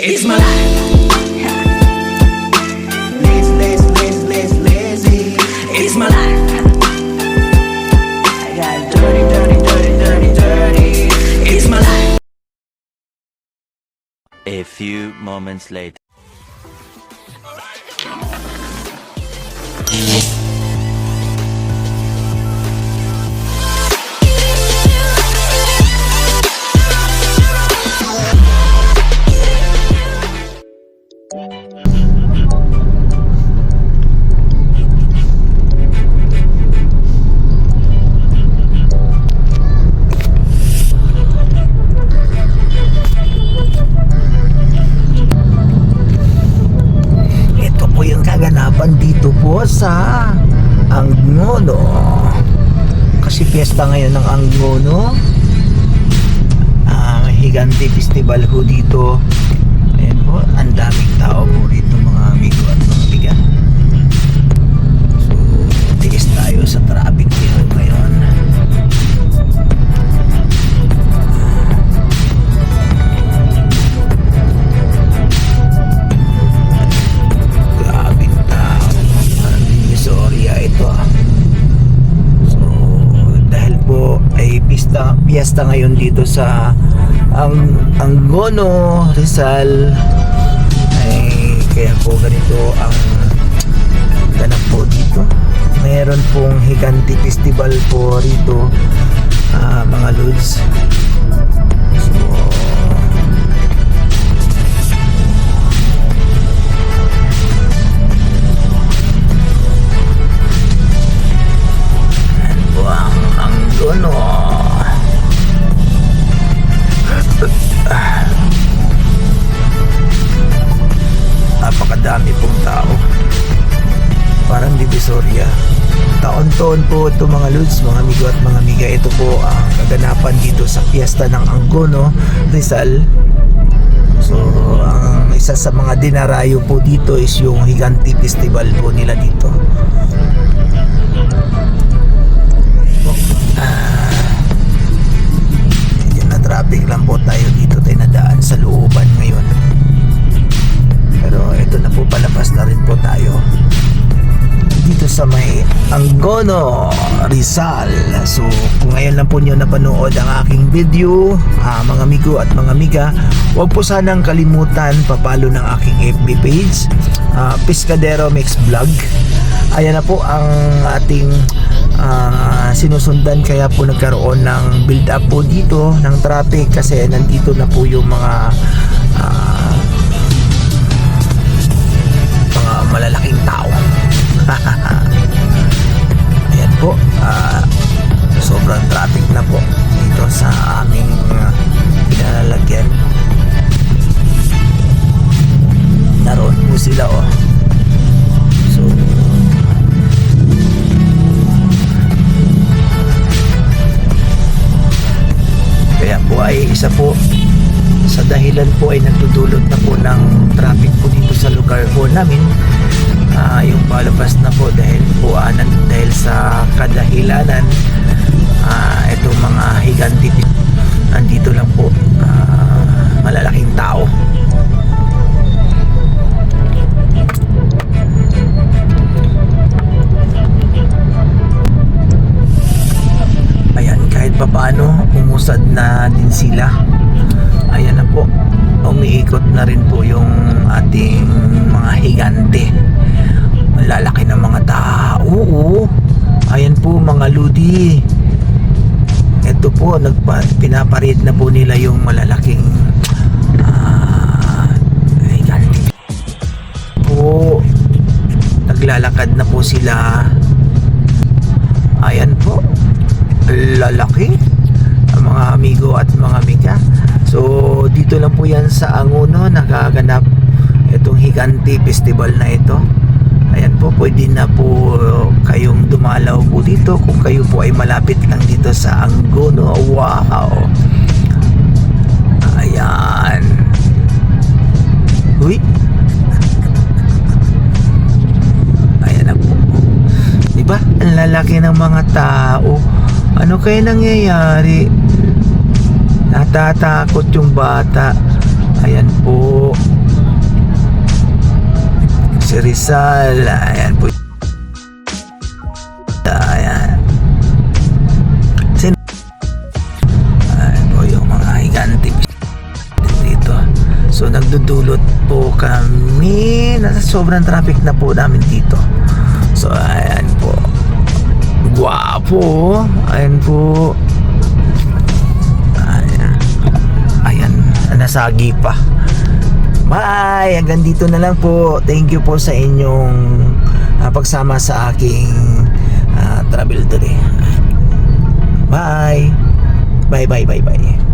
It's my life. Lazy, lazy, lazy, lazy, lazy. It's my life. I got dirty, dirty, dirty, dirty, dirty. It's my life. A few moments later. Sa Angono. Kasi piyesta ngayon ng Angono. Ah, Higante Festival ho dito. Ayan po, ang daming tao po rito mga amigo at mga piyesta ngayon dito sa ang Angono, Rizal ay kaya po ganito ang ganap po dito. Meron pong Higanti Festival po rito ah, mga lods. Tao. Parang Divisoria. Taon-taon po ito mga Lods, mga amigo at mga amiga. Ito po ang kaganapan dito sa piyesta ng Angono, Rizal. So, ang isa sa mga dinarayo po dito is yung Higanti Festival po nila dito. Angono, Rizal. So kung ngayon lang po nyo napanood ang aking video, ah, mga amigo at mga amiga, huwag po sanang kalimutan papalo ng aking FB page, ah, Pescadero Mix Vlog. Ayan na po ang ating ah, sinusundan kaya po nagkaroon ng build up po dito ng traffic kasi nandito na po yung mga ah, mga malalaking tao. Po, ah, sobrang traffic na po dito sa aming uh, pinalalagyan. Naroon po sila oh. So, Kaya po ay isa po sa dahilan po ay nagdudulot na po ng traffic po dito sa lugar po namin Ah, yung palabas na po dahil po ah, nan- dahil sa kadahilanan ah, itong mga higanti nandito lang po ah, malalaking tao. Ayan kahit papaano umusad na din sila. Ayan na po umiikot na rin po yung ating mga higante malalaki ng mga tao oo. Ayan po mga ludi. Ito po nagpa, pinaparid na po nila yung malalaking higante po naglalakad na po sila. Ayan po lalaki. Ang mga amigo at mga amiga. So dito lang po yan sa Anguno nagaganap itong Higanti Festival na ito ayan po pwede na po kayong dumalaw po dito kung kayo po ay malapit lang dito sa Anguno wow! Ayan. Huy ayan na po. Di ba ang lalaki ng mga tao. Ano kaya nangyayari? Natatakot yung bata. Ayan po Rizal. Ayan po. Ayan. Sin Ayan po yung mga higante dito. So nagdudulot po kami. Nasa sobrang traffic na po namin dito. So ayan po. Guwapo. Ayan po. Ayan. Ayan. Nasagi pa. Bye! Hanggang dito na lang po. Thank you po sa inyong ah, pagsama sa aking ah, travel today. Bye! Bye, bye, bye, bye.